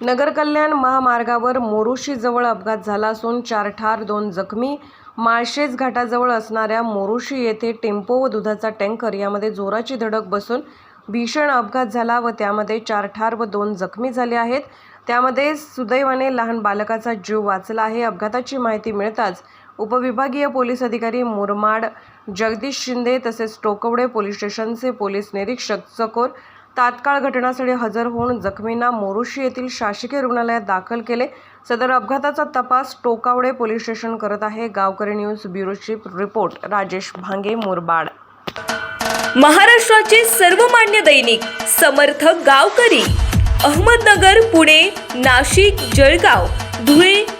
नगर कल्याण महामार्गावर मोरुशीजवळ अपघात झाला असून चार ठार दोन जखमी माळशेज घाटाजवळ असणाऱ्या मोरुशी येथे टेम्पो व दुधाचा टँकर यामध्ये जोराची धडक बसून भीषण अपघात झाला व त्यामध्ये चार ठार व दोन जखमी झाले आहेत. त्यामध्ये सुदैवाने लहान बालकाचा जीव वाचला आहे. अपघाताची माहिती मिळताच उपविभागीय पोलीस अधिकारी मुरमाड जगदीश शिंदे तसेच टोकवडे पोलीस स्टेशनचे पोलीस निरीक्षक चकोर तात्काळ घटनास्थळी हजर होऊन जखमींना मोरुशी येथील शासकीय रुग्णालयात दाखल केले. सदर अपघाताचा तपास टोकावडे पोलीस स्टेशन करत आहे. गावकरी न्यूज ब्युरोची रिपोर्ट राजेश भांगे मुरबाड. महाराष्ट्राचे सर्वमान्य दैनिक समर्थ गावकरी अहमदनगर पुणे नाशिक जळगाव धुळे